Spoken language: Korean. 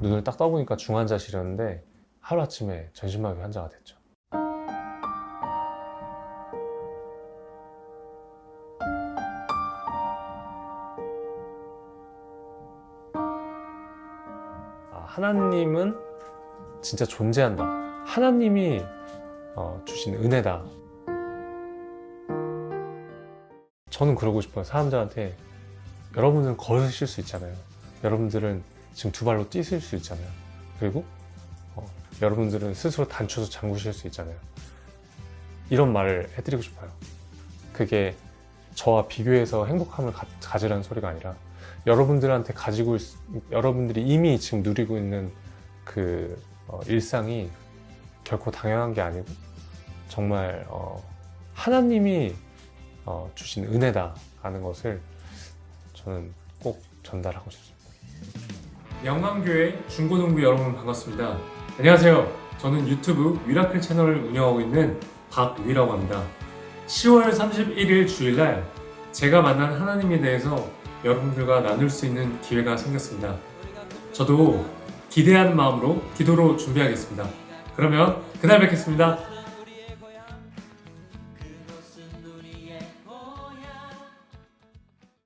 눈을 딱 떠보니까 중환자실이었는데 하루아침에 전신마비 환자가 됐죠. 아, 하나님은 진짜 존재한다. 하나님이 어, 주신 은혜다. 저는 그러고 싶어요. 사람들한테 여러분들은 걸으실 수 있잖아요. 여러분들은 지금 두 발로 뛰실 수 있잖아요. 그리고 어, 여러분들은 스스로 단추도 잠그실 수 있잖아요. 이런 말을 해드리고 싶어요. 그게 저와 비교해서 행복함을 가, 가지라는 소리가 아니라 여러분들한테 가지고 있, 여러분들이 이미 지금 누리고 있는 그 어, 일상이 결코 당연한 게 아니고 정말 어, 하나님이 어, 주신 은혜다라는 것을 저는 꼭 전달하고 싶습니다. 영광교회 중고등부 여러분 반갑습니다. 안녕하세요. 저는 유튜브 미라클 채널을 운영하고 있는 박유이라고 합니다. 10월 31일 주일날 제가 만난 하나님에 대해서 여러분들과 나눌 수 있는 기회가 생겼습니다. 저도 기대하는 마음으로 기도로 준비하겠습니다. 그러면 그날 뵙겠습니다.